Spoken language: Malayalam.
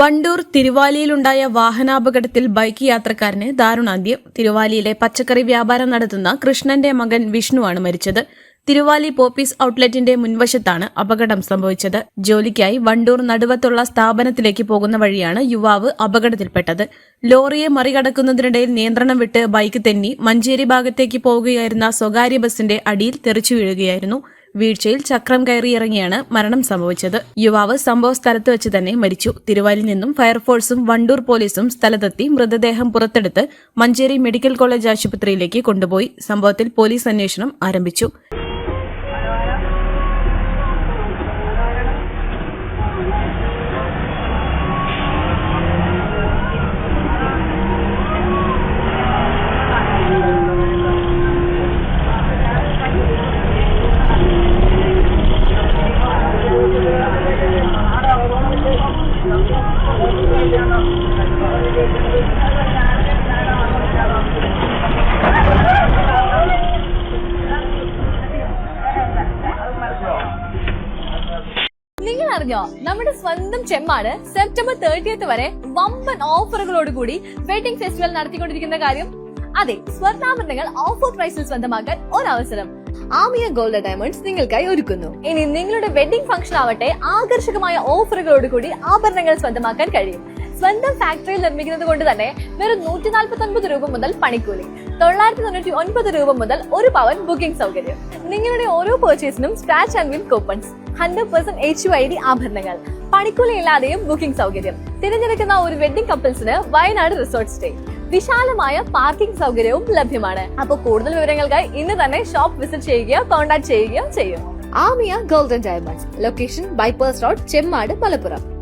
വണ്ടൂർ തിരുവാലിയിലുണ്ടായ വാഹനാപകടത്തിൽ ബൈക്ക് യാത്രക്കാരന് ദാരുണാന്ത്യം. തിരുവാലിയിലെ പച്ചക്കറി വ്യാപാരം നടത്തുന്ന കൃഷ്ണന്റെ മകൻ വിഷ്ണുവാണ് മരിച്ചത്. തിരുവാലി പോപ്പീസ് ഔട്ട്ലെറ്റിന്റെ മുൻവശത്താണ് അപകടം സംഭവിച്ചത്. ജോലിക്കായി വണ്ടൂർ നടുവത്തുള്ള സ്ഥാപനത്തിലേക്ക് പോകുന്ന വഴിയാണ് യുവാവ് അപകടത്തിൽപ്പെട്ടത്. ലോറിയെ മറികടക്കുന്നതിനിടയിൽ നിയന്ത്രണം വിട്ട് ബൈക്ക് തെന്നി മഞ്ചേരി ഭാഗത്തേക്ക് പോവുകയായിരുന്ന സ്വകാര്യ ബസിന്റെ അടിയിൽ തെറിച്ചു വീഴുകയായിരുന്നു. വീഴ്ചയിൽ ചക്രം കയറിയിറങ്ങിയാണ് മരണം സംഭവിച്ചത്. യുവാവ് സംഭവ സ്ഥലത്ത് വെച്ച് തന്നെ മരിച്ചു. തിരുവാലിൽ നിന്നും ഫയർഫോഴ്സും വണ്ടൂർ പോലീസും സ്ഥലത്തെത്തി മൃതദേഹം പുറത്തെടുത്ത് മഞ്ചേരി മെഡിക്കൽ കോളേജ് ആശുപത്രിയിലേക്ക് കൊണ്ടുപോയി. സംഭവത്തിൽ പോലീസ് അന്വേഷണം ആരംഭിച്ചു. നിങ്ങൾ അറിഞ്ഞോ നമ്മുടെ സ്വന്തം ചെമ്മാട് സെപ്റ്റംബർ തേർട്ടിയത്ത് വരെ വമ്പൻ ഓഫറുകളോട് കൂടി വെഡിംഗ് ഫെസ്റ്റിവൽ നടത്തിക്കൊണ്ടിരിക്കുന്ന കാര്യം? അതെ സ്വർണാഭരണങ്ങൾ ഓഫർ പ്രൈസിൽ സ്വന്തമാക്കാൻ ഒരവസരം. ആമിയ ഗോൾഡ് ഡയമണ്ട്സ് നിങ്ങൾക്കായി ഒരുക്കുന്നു. ഇനി നിങ്ങളുടെ വെഡിംഗ് ഫംഗ്ഷൻ ആവട്ടെ ആകർഷകമായ ഓഫറുകളോട് കൂടി ആഭരണങ്ങൾ സ്വന്തമാക്കാൻ കഴിയും. സ്വന്തം ഫാക്ടറിയിൽ നിർമ്മിക്കുന്നത് കൊണ്ട് തന്നെ വെറും നൂറ്റി നാൽപ്പത്തി ഒൻപത് രൂപ മുതൽ പണിക്കൂലി. തൊള്ളായിരത്തി തൊണ്ണൂറ്റി ഒൻപത് രൂപ മുതൽ ഒരു പവൻ ബുക്കിംഗ് സൗകര്യം. നിങ്ങളുടെ ഓരോ പർച്ചേസിനും scratch and win coupons hundred percent H I D ആഭരണങ്ങൾ. പണിക്കൂലിയില്ലാതെയും ബുക്കിംഗ് സൗകര്യം. തിരഞ്ഞെടുക്കുന്ന ഒരു വെഡിംഗ് കപ്പിൾസിന് വയനാട് റിസോർട്ട് സ്റ്റേ വിശാലമായ പാർക്കിംഗ് സൗകര്യവും ലഭ്യമാണ്. അപ്പോൾ കൂടുതൽ വിവരങ്ങൾക്കായി ഇന്ന് തന്നെ ഷോപ്പ് വിസിറ്റ് ചെയ്യുകയോ കോൺടാക്ട് ചെയ്യുകയോ ചെയ്യും. Amiya golden diamond location bypass road Chemmad Malappuram.